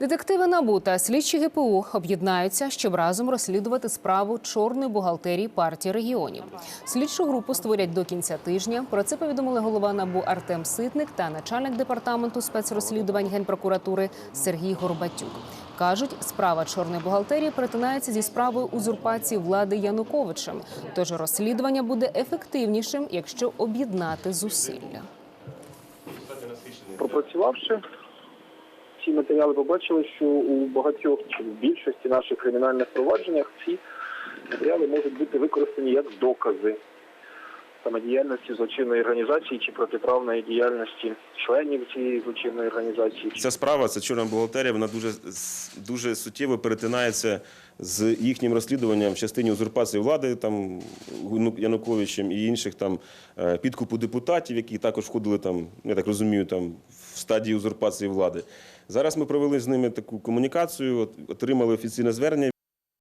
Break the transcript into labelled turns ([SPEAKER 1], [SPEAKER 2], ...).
[SPEAKER 1] Детективи НАБУ та слідчі ГПУ об'єднаються, щоб разом розслідувати справу чорної бухгалтерії партії регіонів. Слідчу групу створять до кінця тижня. Про це повідомили голова НАБУ Артем Ситник та начальник департаменту спецрозслідувань генпрокуратури Сергій Горбатюк. Кажуть, справа чорної бухгалтерії перетинається зі справою узурпації влади Януковичем. Тож розслідування буде ефективнішим, якщо об'єднати зусилля.
[SPEAKER 2] пропрацювавши ці матеріали, побачили, що у багатьох чи в більшості наших кримінальних провадженнях ці матеріали можуть бути використані як докази самодіяльності злочинної організації чи протиправної діяльності членів цієї злочинної організації.
[SPEAKER 3] Ця справа, ця чорна бухгалтерія, вона дуже, дуже суттєво перетинається з їхнім розслідуванням в частині узурпації влади там Гуну- Януковичем і інших там е, підкупу депутатів, які також входили там, я так розумію, там в стадії узурпації влади. Зараз ми провели з ними таку комунікацію, отримали офіційне звернення